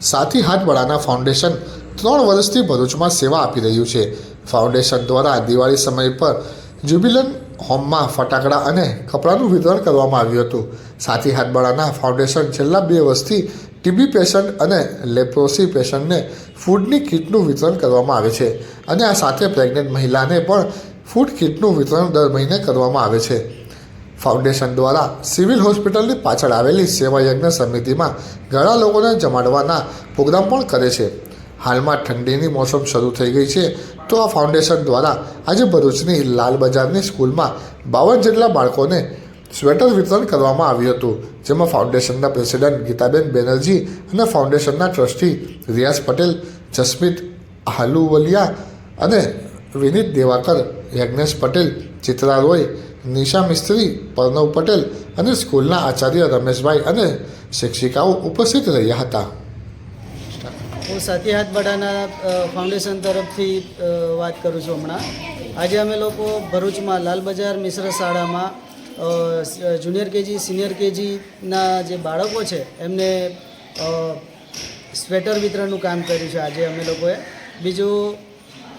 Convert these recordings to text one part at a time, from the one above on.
સાથી હાથવડાના ફાઉન્ડેશન ત્રણ વર્ષથી ભરૂચમાં સેવા આપી રહ્યું છે. ફાઉન્ડેશન દ્વારા દિવાળી સમય પર જ્યુબિલન હોમમાં ફટાકડા અને કપડાનું વિતરણ કરવામાં આવ્યું હતું. સાથી હાથવડાના ફાઉન્ડેશન છેલ્લા બે વર્ષથી ટીબી પેશન્ટ અને લેપ્રોસી પેશન્ટને ફૂડની કીટનું વિતરણ કરવામાં આવે છે અને આ સાથે પ્રેગ્નન્ટ મહિલાને પણ ફૂડ કીટનું વિતરણ દર મહિને કરવામાં આવે છે. ફાઉન્ડેશન દ્વારા સિવિલ હોસ્પિટલની પાછળ આવેલી સેવાયજ્ઞ સમિતિમાં ઘણા લોકોને જમાડવાના પ્રોગ્રામ પણ કરે છે. હાલમાં ઠંડીની મોસમ શરૂ થઈ ગઈ છે, તો આ ફાઉન્ડેશન દ્વારા આજે ભરૂચની લાલ બજારની સ્કૂલમાં બાવન જેટલા બાળકોને સ્વેટર વિતરણ કરવામાં આવ્યું હતું, જેમાં ફાઉન્ડેશનના પ્રેસિડેન્ટ ગીતાબેન બેનર્જી અને ફાઉન્ડેશનના ટ્રસ્ટી રિયાઝ પટેલ, જસમીત હાલુવલિયા અને વિનીત દેવાકર, યજ્ઞેશ પટેલ, ચિત્રા રોય, નિશા મિસ્ત્રી પ્રણવ પટેલ અને સ્કૂલના આચાર્ય રમેશભાઈ અને શિક્ષિકાઓ ઉપસ્થિત રહ્યા હતા. હું સાથી હાથ બડાના ફાઉન્ડેશન તરફથી વાત કરું છું હમણાં. આજે અમે લોકો ભરૂચમાં લાલ બજાર મિશ્ર શાળામાં જુનિયર કેજી, સિનિયર કેજીના જે બાળકો છે, એમને સ્વેટર વિતરણનું કામ કર્યું છે આજે અમે લોકોએ. બીજું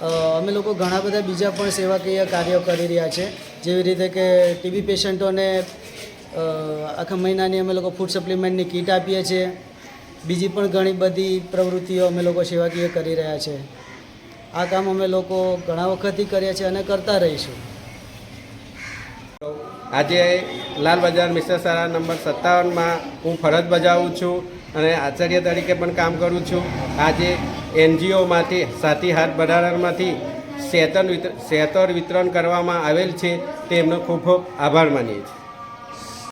અમે લોકો ઘણા બધા બીજા પણ સેવાકીય કાર્યો કરી રહ્યા છે. જેવી રીતે કે ટીબી પેશન્ટોને આખા મહિનાની અમે લોકો ફૂડ સપ્લિમેન્ટની કીટ આપીએ છીએ. બીજી પણ ઘણી બધી પ્રવૃત્તિઓ અમે લોકો સેવાકીય કરી રહ્યા છે. આ કામ અમે લોકો ઘણા વખતથી કર્યા છે અને કરતા રહીશું. આજે લાલ બજાર મિશ્ર શાળા નંબર સત્તાવનમાં હું ફરજ બજાવું છું. અને આચાર્ય તરીકે પણ કામ કરું છું. આજે એનજીઓમાંથી સાથી હાથ બધારમાંથી શેતન સેતર વિતરણ કરવામાં આવેલ છે. તેમનો ખૂબ ખૂબ આભાર માનીએ છીએ.